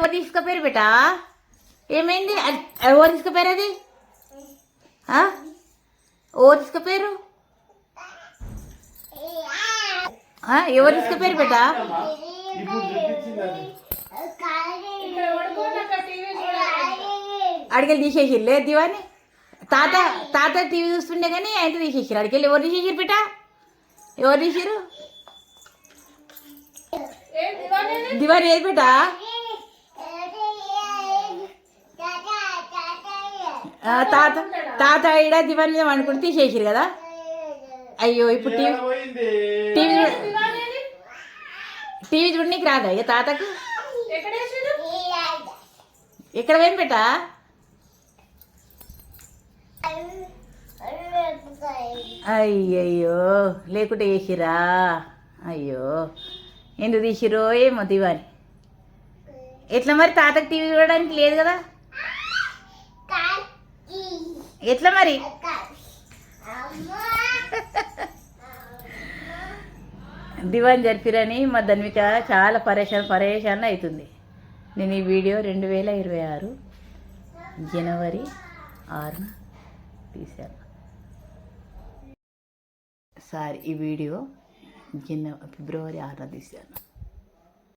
ఎవరు తీసుకుపోయారు బేటా ఏమైంది? ఎవరు తీసుకుపోయారు అది? ఎవరు తీసుకుపోయారు? ఎవరు తీసుకుపోయారు బేటా అడిగెళ్ళి తీసేసిర్లే దివాని. తాత తాత టీవీ చూస్తుండే కానీ ఆయన తీసేసారు అడిగెళ్ళి ఎవరు తీసేసారు బేటా ఎవరు తీసారు దివాని? ఏది బేటా తాత తాత ఈడ దివాని మీద అనుకుంటే తీసేసారు కదా? అయ్యో ఇప్పుడు టీవీ పోయింది టీవీ చూడ. టీవీ చూడనీకి రాదా ఇక తాతకు? ఎక్కడ పోయింది బేటా? అయ్యయ్యో లేకుంటే వేసిరా అయ్యో ఎందుకు తీసిరో ఏమో దివాని? ఎట్లా మరి తాతకు టీవీ చూడడానికి లేదు కదా? ఎట్లా మరి? దివాన్ జరిపిరని మా ధన్విక చాలా పరేషాన్ పరేషాన్ అవుతుంది నేను ఈ వీడియో రెండు వేల ఇరవై ఆరు జనవరి ఆరున తీశాను. సారీ ఈ వీడియో జన ఫిబ్రవరి ఆరున తీశాను.